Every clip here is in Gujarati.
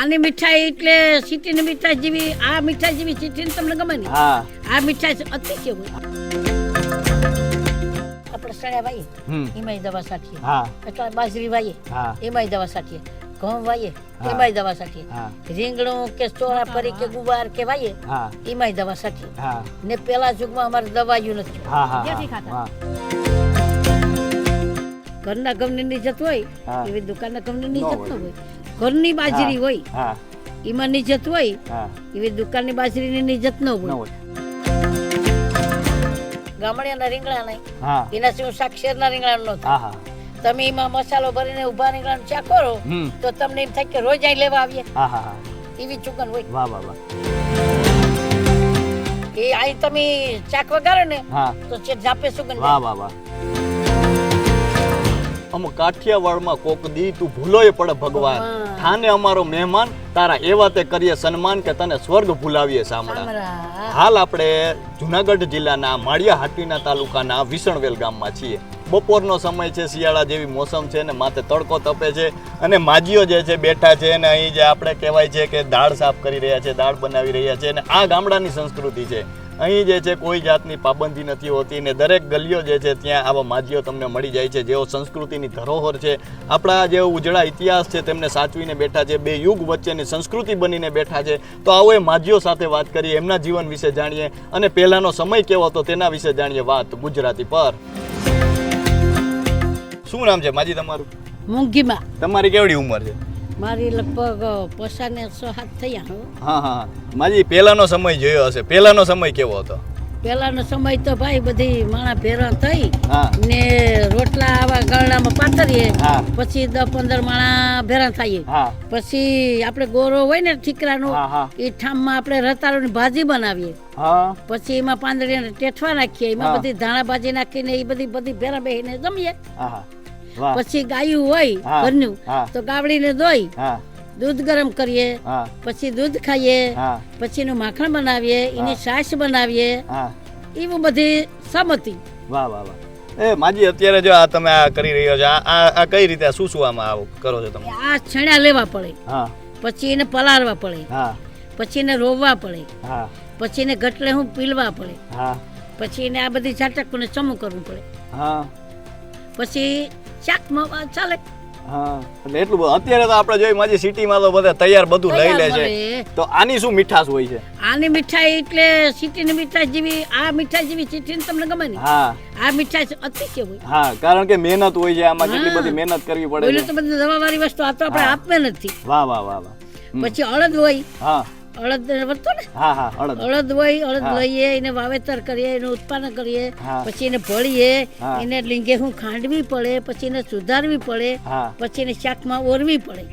આની મીઠાઈ એટલે સિટીની મીઠાઈ જેવી આ મીઠાઈ જેવી સિટીની તમને ગમે ને હા. આ મીઠાઈ અતિશય હોય. આપણે સળ્યા વાઈએ એમાંય દવા સાટીએ હા. એટલે બાજરી વાઈએ એમાંય દવા સાટીએ ઘઉં વાઈએ એમાંય દવા સાટીએ રીંગણું કે ચોળા ફરી કે ગુવાર કે વાઈએ એમાંય દવા સાટીએ ને પેલા યુગમાં અમારે દવાયું નથી. હા હા દેશી હા. ખાતા. હા ઘરના ઘઉંની નિજત હોય એવી દુકાનના ઘઉંની ન જતું ન હોય. ઘરની બાજરી હોય એમાં નિજત હોય એવી દુકાનની બાજરીની નિજત ન હોય. ગામડિયાના રીંગણા નહીં. એના સિવાય શાક શેરના રીંગણા નો તમે એમાં મસાલો ભરીને ઊભા રીંગણા ચા કરો તો તમને એમ થાય કે રોજ અહીં લેવા આવીએ. એવી ચુકન હોય. વાહ વાહ વાહ. એ અહીં તમે ચાક વગાડો ને તો છે જાપે સુગંધ. વાહ વાહ વાહ. અમ કાઠિયાવાડમાં કોક દી તું ભૂલોય પડે ભગવાન. થાને અમારો મહેમાન તારા એવા તે કરીએ સન્માન કે તને સ્વર્ગ ભૂલાવીએ સામળા હાલ આપણે જુનાગઢ જિલ્લાના માળિયા હાટીના તાલુકાના વિસણવેલ ગામમાં છીએ. બપોરનો સમય છે શિયાળા જેવી મોસમ છે ને માથે તડકો તપે છે અને માજીઓ જે છે બેઠા છે ને અહીં જે આપણે કહેવાય છે કે દાળ સાફ કરી રહ્યા છે દાળ બનાવી રહ્યા છે અને આ ગામડાની સંસ્કૃતિ છે. અહીં જે છે કોઈ જાતની પાબંદી નથી હોતી ને દરેક ગલીઓ જે છે ત્યાં આવા માજીઓ તમને મળી જાય છે. જેઓ સંસ્કૃતિની ધરોહર છે. આપણા જે ઉજળા ઇતિહાસ છે તેમને સાચવીને બેઠા છે. બે યુગ વચ્ચેની સંસ્કૃતિ બનીને બેઠા છે. તો આવો એ માજીઓ સાથે વાત કરીએ એમના જીવન વિશે જાણીએ અને પહેલાંનો સમય કેવો હતો તેના વિશે જાણીએ વાત ગુજરાતી પર. શું નામ છે? માજી તમારું? મૂંગીમાં. તમારી કેવડી ઉંમર છે? મારી લગભગ પસાને સો હાથ થયા હા. હા માજી પહેલાનો સમય જોયો હશે. પહેલાનો સમય કેવો હતો? પહેલાનો સમય તો ભાઈ બધી માણા ભેરા થઈ ને રોટલા આવા ગળણામાં પાથરીએ. પછી દસ પંદર માણા ભેરા થઈએ. પછી આપણે ગોરો હોય ને ઠીકરાનો એ ઠામમાં આપણે રતાળોની ભાજી બનાવીએ. પછી એમાં પાંદડીને ટેઠવા નાખીએ. એમાં બધી ધાણા ભાજી નાખીને એ બધી બધી ભેરા બેહીને જમીએ. પછી ગાયું હોય ઘરનું તો ગાવડીને દોઈ દૂધ ગરમ કરીએ પછી દૂધ ખાઈએ પછી એનું માખણ બનાવીએ એની છાશ બનાવીએ. એવું બધી સમતી. વાહ વાહ વાહ. એ માજી અત્યારે જો આ તમે આ કરી રહ્યો છો આ આ કઈ રીતે શું શું આમાં આવું કરો છો તમે? આ છણ્યા લેવા પડે. હા. પછી એને પલાળવા પડે. હા. પછી એને રોવવા પડે. હા. પછી એને ગટલે હું પીલવા પડે. હા. પછી એને આ બધી ઝાટકને ચમુ કરવું પડે. હા. પછી શાકમાં ચાલે. હા એટલે એટલું બધું. અત્યારે તો આપણે જોઈએ માજી સિટીમાં તો બધા તૈયાર બધું લઈ લે છે. તો આની શું મીઠાશ હોય છે? આની મીઠાઈ એટલે સિટીની મીઠાઈ જેવી આ મીઠાઈ જેવી સિટીની તમને ગમે ને? હા. આ મીઠાઈ અતિશય હોય. હા કારણ કે મહેનત હોય છે આમાં કેટલી બધી મહેનત કરવી પડે એટલે તો બધી દવાવાળી વસ્તુ આ તો આપણે આપવે નથી. વાહ વાહ વાહ વાહ. પછી અડદ હોય. હા. અડદ વરતો ને? હા હા અડદ. અડદ હોય અડદ લઈએ એને વાવેતર કરીએ એનું ઉત્પાદન કરીએ પછી એને ભળીએ એને લીંગે હું ખાંડવી પડે પછી એને સુધારવી પડે પછી એને શાકમાં ઓરવી પડે.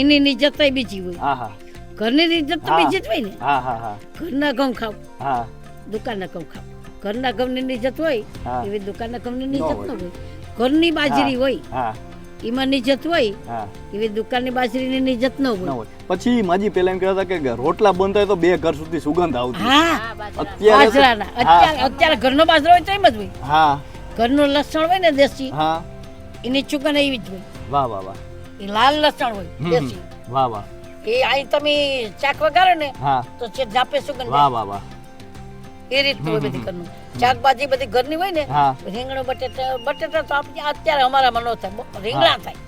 એની નિજત બીજી હોય. ઘરની નિજત તો. બીજી જ હોય ને? ઘરના ઘઉં ખાવ. દુકાનના ઘઉં ખાવ. ઘરના ઘઉંની નિજત હોય એવી દુકાનના ઘઉંની ન નિજત ન હોય. હોય. ઘરની બાજરી હોય હા. એમાં નિજત હોય એવી દુકાનની બાજરીની નિજત ન ન હોય. હોય પછી માજી પેલા એમ કહેતા કે રોટલા બંધ થાય તો બે ઘર સુધી સુગંધ આવતી હા. અત્યારે અત્યારે અત્યારે ઘરનો બાજરો હોય તો એમ જ હોય. હા. ઘરનું લસણ હોય ને દેશી હા. એની ચુકન એવી જ હોય. વાહ વાહ વાહ. એ લાલ લસણ હોય દેશી. વાહ વાહ. એ આઈ તમે ચાક વગાડો ને હા. તો છે જાપે સુગંધ. વાહ વાહ વાહ. એ રીતનું હોય બધી ઘરનું. શાકભાજી બધી ઘરની હોય ને રીંગણું બટેટા બટેટા તો આપણે અત્યારે અમારામાં ન થાય રીંગણા થાય.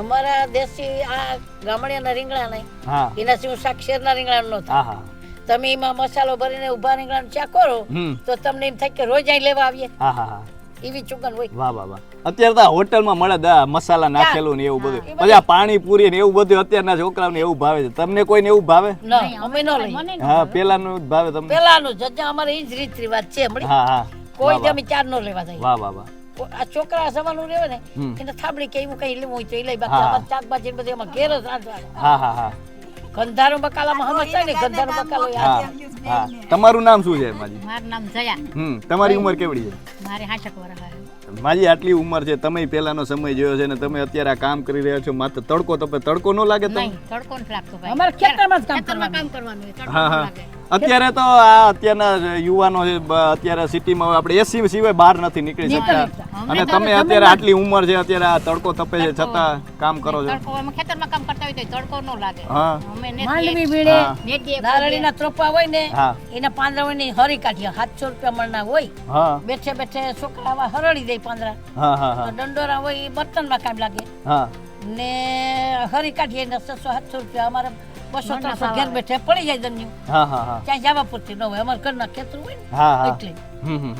અમારા દેશી આ ગામડિયાના રીંગણા નહીં. એના સિવાય શાક શેરના રીંગણા ન થાય. તમે એમાં મસાલો ભરીને ઊભા રીંગણા શાક કરો તો તમને એમ થાય કે રોજ અહીં લેવા આવીએ. હા હા હા. એવી ચુકન હોય. વાહ વાહ વાહ. અત્યારે તો હોટલમાં મળે દા મસાલા નાખેલું ને એવું બધું. પછી આ પાણી પૂરી ને એવું બધું અત્યારના છોકરાઓને એવું ભાવે છે. તમને કોઈને એવું ભાવે? ના અમે ન લઈએ. હા પેલાનું જ ભાવે તમને? પેલાનું જ અમારે એ જ રીત રિવાજ છે હા હા. કોઈ. જમી ચાર નો લેવા જાય. વાહ વાહ વાહ. આ છોકરા સવાનું રહેવે ને. એને થાબડી કે એવું કઈ લેવું હોય તો એ લઈ બાકી શાકભાજી બધું એમાં ઘેર જ રાંધવાનું. હા હા હા. ગંધારું બકાલા માં હમસ ને ગંધારો બકાલો યાદ હા હા. તમારું નામ શું છે માજી? મારું નામ જયા. હમ તમારી ઉંમર કેવડી છે? મારે હાશક વર્ષ માજી આટલી ઉંમર છે તમે પહેલાનો સમય જોયો છે ને તમે અત્યારે આ કામ કરી રહ્યા છો માત્ર તડકો તો તડકો ન લાગે તો તડકો નથી લાગતો ભાઈ. અમારે ખેતરમાં જ કામ કરવાનું. હા હા. અત્યારે તો આ અત્યારના યુવાનો છે અત્યારે સિટીમાં આપણે એસી સિવાય બહાર નથી નીકળી શકતા. અને તમે અત્યારે આટલી ઉંમર છે અત્યારે આ તડકો તપે છે છતાં કામ કરો છો. તડકો અમે ખેતરમાં કામ કરતા હોય તો તડકો નો લાગે. હા. અમે માંડવી ભીડે નારળીના ત્રોપા હોય ને એના પાંદડા હોય ને હરી કાઢીએ. સાતસો રૂપિયા મળના હોય. હા. બેઠે બેઠે છોકરા હરળી દે. પાંદડા હા હા હા. દંડોરા હોય એ બર્તનમાં કામ લાગે. હા. ને હરી કાઢીએ ને છસો સાતસો રૂપિયા. અમારે બસો ત્રણસો ઘેર બેઠે પડી જાય દન્યું હા હા હા. ક્યાંય જવા પૂરતી ન હોય. અમારે ઘરના ખેતર હોય ને હા એટલે.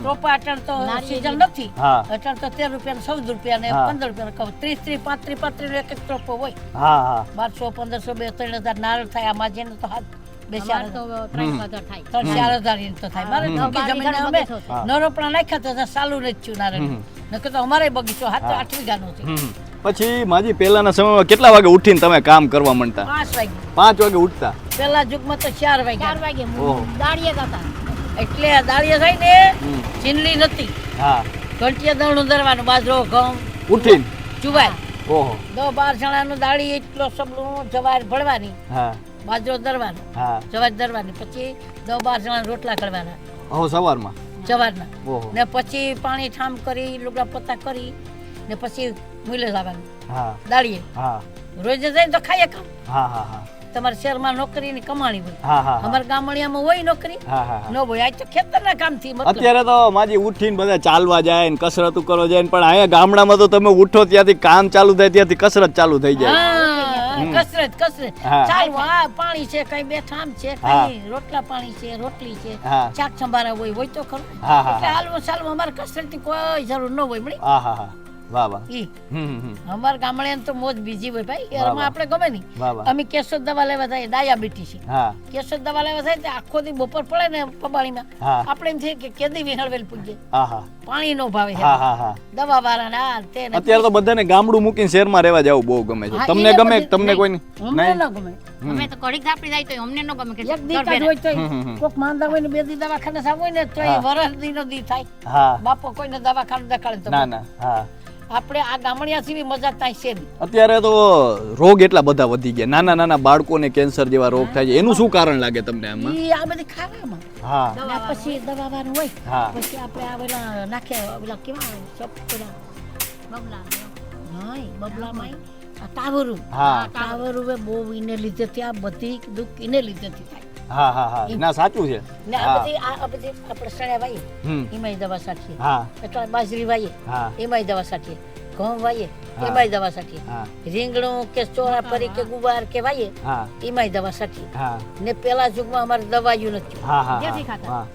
રોપા અટણ તો. નથી. હા. અટણ તો તેર રૂપિયા ચૌદ રૂપિયા ને પંદર રૂપિયા કહું ત્રીસ ત્રીસ પાંત્રીસ પાંત્રીસ એક એક ત્રોપો હોય. હા હા. બારસો પંદરસો બે ત્રણ હજાર નારળ થાય. આમાં જેને તો હાથ બે ચાર તો ત્રણ હજાર થાય. ત્રણ ચાર હજાર ઈંટ તો થાય. મારે હમ. ટૂંકી બાર જમીને વીઘાનો અમે નરોપણા નાખ્યા તો ચાલુ નથી થયું નારળ નકર તો અમારે બગીચો હાથ આઠ વીઘાનો છે. હમ. હમ. પછી માજી પહેલાના સમયમાં કેટલા વાગે ઉઠીને તમે કામ કરવા માંડતા? પાંચ વાગે. પાંચ વાગે ઉઠતા? પેલા યુગમાં તો ચાર ચાર વાગે. જતા એટલે દાળિયા થાય ને. ચીનલી નથી. હા. ઘંટિયા દળનું દરવાનું બાજરો ઘઉં. ઉઠીને? ચુવાય ઓહો. દો બાર જણાનું દાળી એટલો સબલું જવાર ભળવાની. હા. બાજરો દરવાનો હા. જવાર દરવાની પછી દો બાર જણા રોટલા કરવાના. ઓહો સવારમાં જવારના ને પછી પાણી ઠામ કરી લુગડા પોતા કરી ને પછી મૂલે લાવવાનું. હા. દાળીએ. હા. રોજ જઈને તો ખાઈએ કામ. હા હા હા. તમારે શહેરમાં નોકરી ની કમાણી હોય. હા હા હા. અમારા ગામડિયામાં હોય નોકરી. નો ભાઈ ન હોય આજ તો ખેતરના કામથી મતલબ. અત્યારે તો માજી ઉઠીને બધા ચાલવા જાય ને કસરત કરો જાય ને પણ અહીંયા ગામડામાં તો તમે ઉઠો ત્યાંથી કામ ચાલુ થાય ત્યાંથી કસરત ચાલુ થઈ જાય. હા, કસરત કસરત. ચાલવા ચાલુ આ પાણી છે કઈ બે ઠામ છે કઈ રોટલા પાણી છે રોટલી છે ચાક સંભારા હોય હોય તો ખરું. એટલે હાલવા ચાલવા અમારે કસરતની કોઈ જરૂર ન હોય મળી? હા હા. વાહ ઈ. અમારા ગામડે તો મોજ બીજી હોય ભાઈ. ઘરમાં આપણે ગમે નહીં. અમે કેશોદ દવા લેવા થાય ડાયાબિટીસ છે. હા. કેશોદ દવા લેવા થાય તો આખો દી બપોર પડે ને પબાળીમાં. આપણે એમ થાય કે કેદી વિહળવેલ પૂજે. પાણી નો ભાવે છે. હા હા હા. દવા વાળા ના તે અત્યારે તો બધાને ગામડું મૂકીને શહેરમાં રહેવા જવું બહુ ગમે છે. તમને ગમે તમને કોઈ અમને નહીં? ન ગમે. અમે તો કડીક ધાપડી જાય તો અમને ન ગમે કે એક દી કાઢ હોય તો. કોક માંદા હોય ને બે દી દવાખાને સાવ હોય ને તો એ. વરસ દી નો દી થાય. હા. બાપો કોઈને દવાખાને દેખાડે તો ના ના. હા. આપણે આ ગામડિયા સિવાય મજા થાય છે અત્યારે તો રોગ એટલા બધા વધી ગયા. નાના નાના બાળકોને કેન્સર જેવા રોગ થાય છે. એનું શું કારણ લાગે તમને આમાં? ઈ આ બધી ખાવામાં. હા. પછી દવા વાળું હોય પછી આપણે આ પેલા નાખે પેલા કેવા સપ પેલા બબલા. નહીં બબલામાં આ ટાવરું. હા. ટાવરું બહુ એને લીધે ત્યાં બધી દુઃખ ઈને લીધે થાય. હા હા હા. ના સાચું છે. ને આ. બધી આ આ બધી આપણે વાઈએ? એમાંય દવા સાટીએ હા. એટલે બાજરી વાઈએ એમાંય દવા સાટીએ ઘઉં વાઈએ એમાંય દવા સાટીએ રીંગણું કે ચોરાફરી કે ગુવાર કે વાઈએ એમાંય દવા સાટીએ ને પેલા યુગમાં અમારે દવાયું નથી.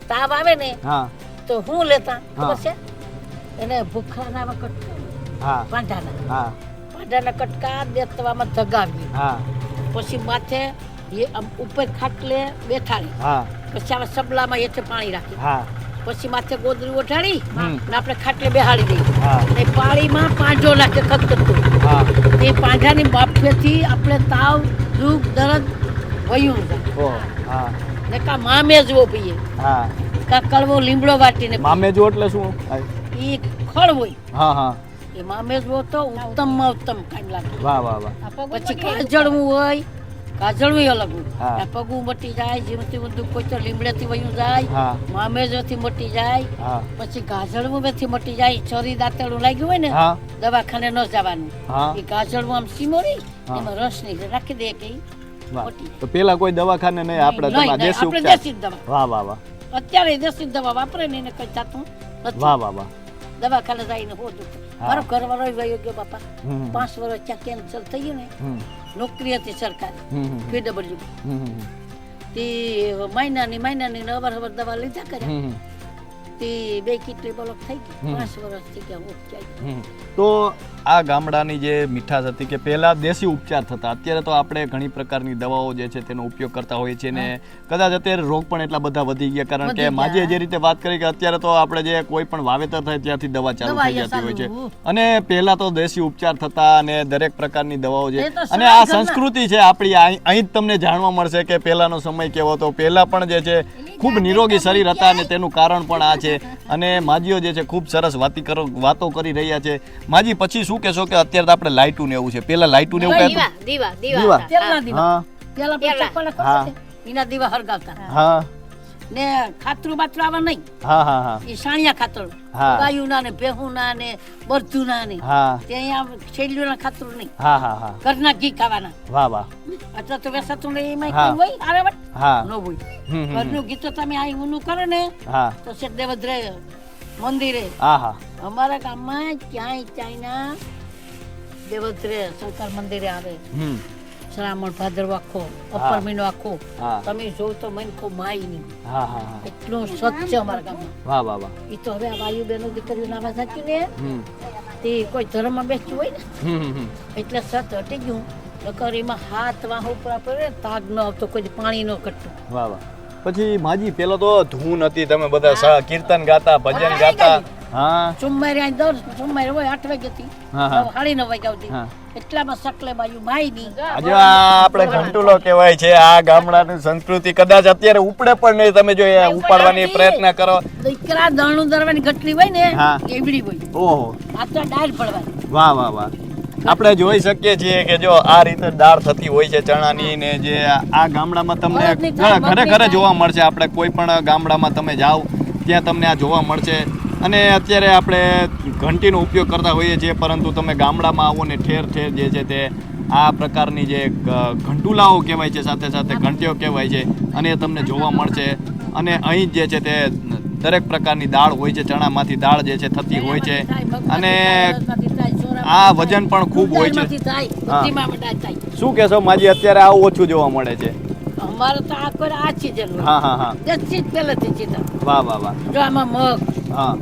તાવ આવે ને તો હું લેતા. ખબર છે? એને ભૂખાના કટકા હા. પાંઢાના. હા. પાંઢાના કટકા દેતવામાં ધગાવી હા. પછી માથે એ આમ ઉપર ખાટલે બેઠાડી હા. પછી આવા સબલામાં હેઠે પાણી રાખી. હા. પછી માથે ગોદરી ઓઢાડી. ને આપણે ખાટલે બેહાડી દઈએ. એ ને પાણીમાં પાંજો નાખે ખતખતું હા. એ પાંજાની બાફેથી આપણે તાવ દુઃખ દર્દ વયું જાય. હા. ને કા મામેજવો પીએ. હા. કા કડવો લીમડો વાટીને મામેજો એટલે શું? એ ખળ હોય. હા હા. એ મામેજવો તો ઉત્તમમાં ઉત્તમ કાંઈ લાગે. વાહ વાહ વાહ. પછી કાજળવું હોય કાજળવું અલગ આ પગું મટી જાય જેમથી બધું કોઈ તો લીમડેથી વયું જાય મામેજોથી મટી જાય પછી ગાજળવું બેથી મટી જાય છરી દાંતેડું લાગ્યું હોય ને દવાખાને ન જવાનું. એ ગાજળવું આમ સીમોરી એમાં રસ નહીં રાખી દે કે તો પેલા કોઈ દવાખાને નહીં આપણે દેશી ઉપચાર. વાહ વાહ વાહ. અત્યારે દેશી દવા વાપરે ને એને કઈ જાતું વાહ વાહ વાહ. દવાખાને જઈને હોતું. મારો ઘરવાળો વયો ગયો બાપા. પાંચ વર્ષ ત્યાં કેન્સર થઈ ગયું ને. નોકરી હતી સરકારી પીડબ્લ્યુ તે મહિનાની મહિનાની અવાર અવાર દવા લીધા કર્યા. તે બે કિટલી બ્લોક થઈ ગઈ. પાંચ વર્ષ થઈ ગયા ઉપચાર. તો આ ગામડાની જે મીઠાશ હતી કે પહેલા દેશી ઉપચાર થતા અત્યારે તો આપણે ઘણી પ્રકારની દવાઓ જે છે તેનો ઉપયોગ કરતા હોઈએ છીએ ને કદાચ અત્યારે રોગ પણ એટલા બધા વધી ગયા કારણ કે માજે જે રીતે વાત કરી કે અત્યારે તો આપણે જે કોઈ પણ વાવેતર થાય ત્યાંથી દવા ચાલુ થઈ જતી હોય છે. અને પહેલા તો દેશી ઉપચાર થતા અને દરેક પ્રકારની દવાઓ છે અને આ સંસ્કૃતિ છે આપણી અહીં અહીં જ તમને જાણવા મળશે કે પહેલાનો સમય કેવો હતો. પહેલા પણ જે છે ખૂબ નિરોગી શરીર હતા અને તેનું કારણ પણ આ છે. અને માજીઓ જે છે ખૂબ સરસ વાતી કરો વાતો કરી રહ્યા છે. માજી પછી શું કહેશો કે અત્યારે તો આપણે લાઇટું ને એવું છે. પહેલા લાઇટું ને એવું કહેતું? દીવા દીવા દીવા. દીવા. દીવા. હા. પેલા પેલા. પેલા હા. દીવા હરગાવતા. હા. ને ખાતરું બાતરું આવા નહીં. હા હા હા. એ સાણિયા ખાતર. ગાયુના ને ભેહુના ને બરધુના ને. ત્યાં તે અહીંયા ખાતરું નહીં. હા હા હા. ઘરના ઘી ખાવાના. વાહ વાહ. અથવા તો વેસાતું ને એમાં કોઈ હોય આવે બટ હા. ન હોય. ઘરનું ઘી તો તમે આ ઊનું કરો ને તો છે દેવદ્રે મંદિરે હા હા. અમારા ગામમાં ક્યાંય ચાઇના દેવદ્રે શંકર મંદિરે આવે. હમ. શ્રાવણ ભાદરવો આખો. અપર મહિનો આખો. તમે જોવ તો મન કો માય હા એટલું સ્વચ્છ અમારા ગામમાં. વાહ વાહ વાહ. એ તો હવે આ વાયુ બેનો દીકરીઓ નાવા સાચ્યું ને? તે કોઈ ધર્મમાં બેસતું હોય ને? એટલે સત હટી ગયું. નકર એમાં હાથ વાહ ઉપર આપણે તાગ ન આવતો કોઈ પાણી ન ઘટતું. વાહ વાહ. પછી માજી પેલા તો ધૂન હતી તમે બધા સા કીર્તન ગાતા ભજન ગાતા. હા. ચુમ્મારે અહીં દર ચુમ્મારે હોય આઠ વાગ્યાથી હા, હા. સાડી નવ વાગ્યા સુધી એટલામાં સકલે બાજુ માય નહીં આજે આપણે ઘંટુલો કહેવાય છે. આ ગામડાની સંસ્કૃતિ કદાચ અત્યારે ઉપડે પણ નહીં. તમે જો ઉપાડવાની પ્રયત્ન કરો. દીકરા દણું દરવાની ગટલી હોય ને એવડી હોય. ઓહો. આ તો ડાળ પડવાની વાહ વાહ વાહ. આપણે જોઈ શકીએ છીએ કે જો આ રીતે દાળ થતી હોય છે ચણાની ને જે આ ગામડામાં તમને ઘરે ઘરે જોવા મળશે. આપણે કોઈ પણ ગામડામાં તમે જાઓ ત્યાં તમને આ જોવા મળશે. અને અત્યારે આપણે ઘંટીનો ઉપયોગ કરતા હોઈએ છીએ પરંતુ તમે ગામડામાં આવો ને ઠેર ઠેર જે છે તે આ પ્રકારની જે ઘંટુલાઓ કહેવાય છે સાથે સાથે ઘંટીઓ કહેવાય છે અને એ તમને જોવા મળશે. અને અહીં જે છે તે દરેક પ્રકારની દાળ હોય છે ચણામાંથી દાળ જે છે થતી હોય છે. અને આ વજન પણ ખૂબ હોય છે. શું કહેશો? માજી અત્યારે આ ઓછું જોવા મળે છે. અમારે તો આ આ હા હા હા. વાહ વાહ વાહ. જો આમાં મગ હા.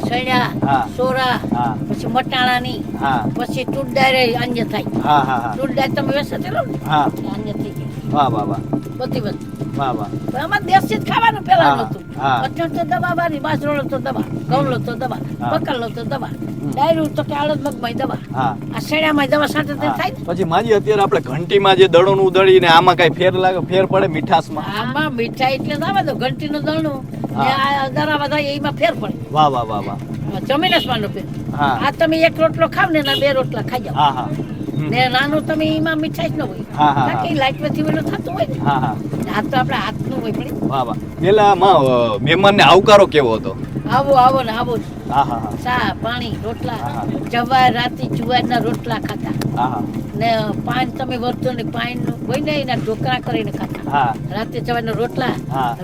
સણ્યા હા. સોરા પછી મટાણાની હા. પછી તુરદાળ અન્ય થાય. હા હા હા. તમે વેસે લો ને? હા. અન્ય થઈ ગઈ વાહ વાહ વાહ. બધી વસ્તુ. વાહ વાહ અમારે દેશી જ ખાવાનું પેલા નતું. અત્યારે તો દવા વાળી બાજરો તો દવા ઘઉં તો દવા બકલ તો દવા ડાયરું તો કે અડદ મગમાં દવા. આ શેણામાં દવા સાંટે થાય ને? પછી માજી અત્યારે આપણે ઘંટીમાં જે દળોનું ઉદળીને આમાં કઈ ફેર લાગે ફેર પડે મીઠાશમાં. આમાં મીઠાઈ એટલે આવે તો ઘંટીનું દળનું ને દરાવા થાય એમાં ફેર પડે. વાહ વાહ વાહ વાહ. જમીન આસમાનનો ફેર. આ તમે એક રોટલો ખાવ ને બે રોટલા ખાઈ જાવ હા હા. હમ. ને નાનું તમે એમાં મીઠાઈ ન હોય. હા, હા, બાકી લાઈટમાંથી વેલો થતું હોય હા હા. આ તો આપણા હાથનું હોય પણ વાહ વાહ. પેલા માં મહેમાનને આવકારો કેવો હતો? આવો આવો ને આવો હા હા ચા પાણી રોટલા. જવાર રાતે જુવારના રોટલા ખાતા. હા હા. ને પાન તમે વર્તો ને પાન હોય ને એના ઢોકળા કરીને ખાતા. રાતે જવારના રોટલા.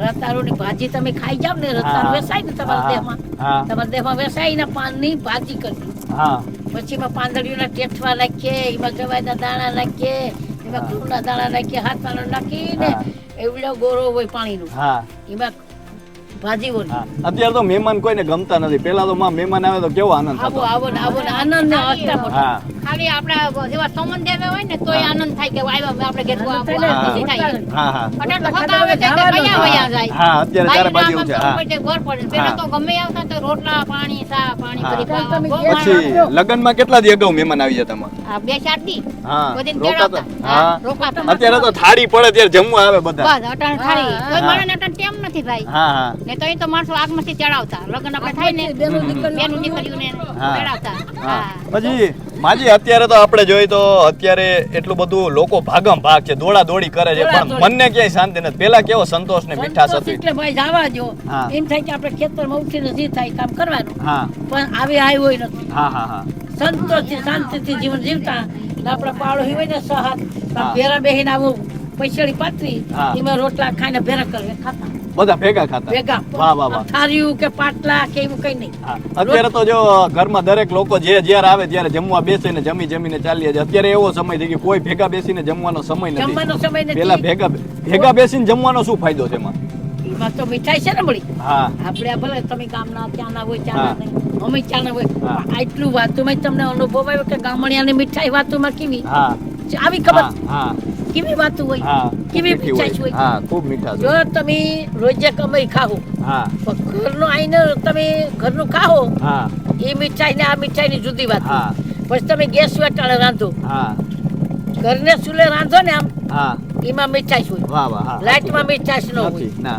રતારો ની ભાજી તમે ખાઈ જાવ ને રતારો વેસાય ને તમારા દેહ દેહમાં. તમારા તમારા દેહમાં વેસાય ને પાનની ભાજી કરી પછી એમાં પાંદડીઓના ટેઠવા નાખીએ એમાં ગવાયના દાણા નાખીએ એમાં. ઘઉંના દાણા નાખીએ હાથમાં નાખીને. એવડો ગોરો હોય પાણીનો એમાં અત્યારે તો મહેમાન કોઈને ગમતા નથી. પેલા તો માં મહેમાન આવે તો કેવો આનંદ આવો થતો? આવો ને આવો ને આનંદ ને મોટા હા. ખાલી આપણા જેવા સંબંધ આવ્યા હોય ને તોય આનંદ થાય કે આવ્યા આપણે ઘેર આનંદ આ- થાય ને, આ ખુશી થાય હા હા. તો આવે છે કે. કયા વયા જાય. હા અત્યારે ચારે બાજુ છે હા. ઘર પડે પેલા તો ગમે આવતા તો રોટલા પાણી સા પાણી. કરી ખાવા. પછી. લગ્નમાં કેટલા દી અગાઉ મહેમાન આવી જતા માં બે ચાર દી હા રોકાતા હા, રોકાતા. અત્યારે તો થાળી પડે ત્યારે જમવા આવે બધા. બસ અટાણ થાળી. કોઈ માણસ અટાણ ટેમ નથી ભાઈ. હા હા. ને તો તો માણસો આગમાંથી ચડાવતા. લગ્ન આપણે થાય ને બેનો દીકરીઓને ને ચડાવતા. હા. પછી માજી અત્યારે તો આપણે જોઈ તો અત્યારે એટલું બધું લોકો ભાગમ ભાગ છે દોડા દોડી કરે છે પણ મનને ક્યાંય શાંતિ નથી. પેલા કેવો સંતોષ ને મીઠાશ સંતોષ હતી. એટલે ભાઈ જવા જો એમ થાય કે આપણે ખેતરમાં ઉઠીને જે થાય કામ કરવાનું. હા. પણ આવી આવી હોય નથી. હા હા હા. સંતોષથી શાંતિથી જીવન જીવતા. આપણા પાડો હોય ને સહાત હા. ભેરા બેહીને આવું પૈસાડી પાથરી. એમાં રોટલા ખાઈને ભેરા કરે ખાતા. બધા ભેગા ખાતા. ભેગા. વાહ વાહ વાહ. થાર્યું કે પાટલા કે એવું કઈ નહીં. અત્યારે તો જો ઘરમાં દરેક લોકો જે જ્યારે આવે ત્યારે જમવા બેસીને જમી જમીને ચાલીએ છે અત્યારે એવો સમય થઈ ગયો કોઈ ભેગા બેસીને જમવાનો સમય નથી. જમવાનો સમય નથી. પેલા ભેગા ભેગા બેસીને જમવાનો શું ફાયદો છે એમાં? એમાં તો મીઠાઈ છે ને મળી? હા. આપણે આ ભલે તમે ગામના ત્યાંના હોય ત્યાંના. નહીં. અમે ત્યાંના હોય. આટલું વાતોમાં તમને અનુભવ આવ્યો કે ગામડિયાની મીઠાઈ વાતોમાં કેવી? હા. આવી ખબર? હા. કેવી વાત હોય? હા કેવી મીઠાઈ હોય. હા ખૂબ મીઠાશ જો તમે રોજે કમાઈ ખાઓ હા. પણ ઘરનું આઈને તમે ઘરનું ખાઓ હા. એ મીઠાઈ ને આ મીઠાઈ ની જુદી વાત હા. પછી તમે ગેસ વેટાળે રાંધો. હા. ઘરને ચૂલે રાંધો ને આમ હા. એમાં મીઠાઈ હોય. વાહ વાહ લાઈટમાં મીઠાઈ ન હોય. ના.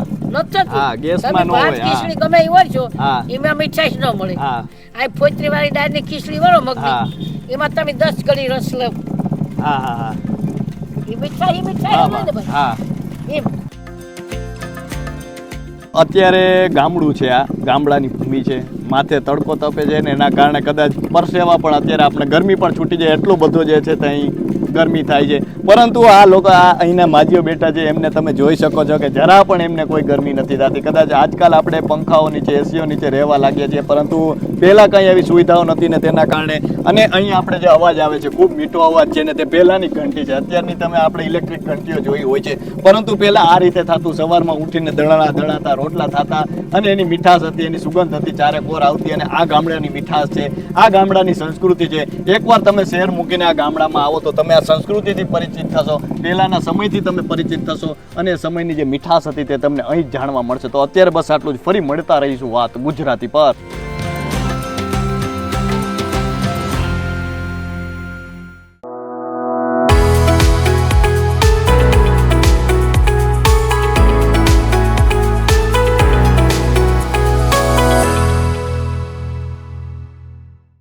હા, ગેસમાં ગમે એ હોય છો. એમાં મીઠાઈ ન મળે. આ ફોતરી વાળી દાળની ખીચડી વળો. મગની. એમાં તમે દસ કડી રસ લો. હા હા. મીઠાઈ હા એમ. અત્યારે ગામડું છે આ ગામડાની ભૂમિ છે. માથે તડકો તપે છે ને એના કારણે કદાચ પરસેવા પણ અત્યારે આપણે ગરમી પણ છૂટી જાય. એટલું બધું જે છે ત્યાં ગરમી થાય છે. પરંતુ આ લોકો આ અહીંના માજીઓ બેઠા છે, એમને તમે જોઈ શકો છો કે જરા પણ એમને કોઈ ગરમી નથી થતી. કદાચ આજકાલ આપણે પંખાઓ નીચે, એસીઓ નીચે રહેવા લાગ્યા છીએ, પરંતુ પહેલાં કંઈ એવી સુવિધાઓ નથી ને તેના કારણે. અને અહીં આપણે જે અવાજ આવે છે, ખૂબ મીઠો અવાજ છે ને તે પહેલાંની ઘંટી છે. અત્યારની તમે આપણે ઇલેક્ટ્રિક ઘંટીઓ જોઈ હોય છે. પરંતુ પહેલાં આ રીતે થતું, સવારમાં ઉઠીને દળણા દળાતા રોટલા થતા અને એની મીઠાશ હતી, એની સુગંધ હતી, ચારે કોર આવતી અને આ ગામડાની મીઠાશ છે. આ ગામડાની સંસ્કૃતિ છે. એકવાર તમે શહેર મૂકીને આ ગામડામાં આવો તો તમે આ સંસ્કૃતિથી પરિચિત થશો. પહેલાંના સમયથી તમે પરિચિત થશો અને સમયની જે મીઠાશ હતી તે તમને અહીં જાણવા મળશે. તો અત્યારે બસ આટલું જ. ફરી મળતા રહીશું વાત ગુજરાતી પર.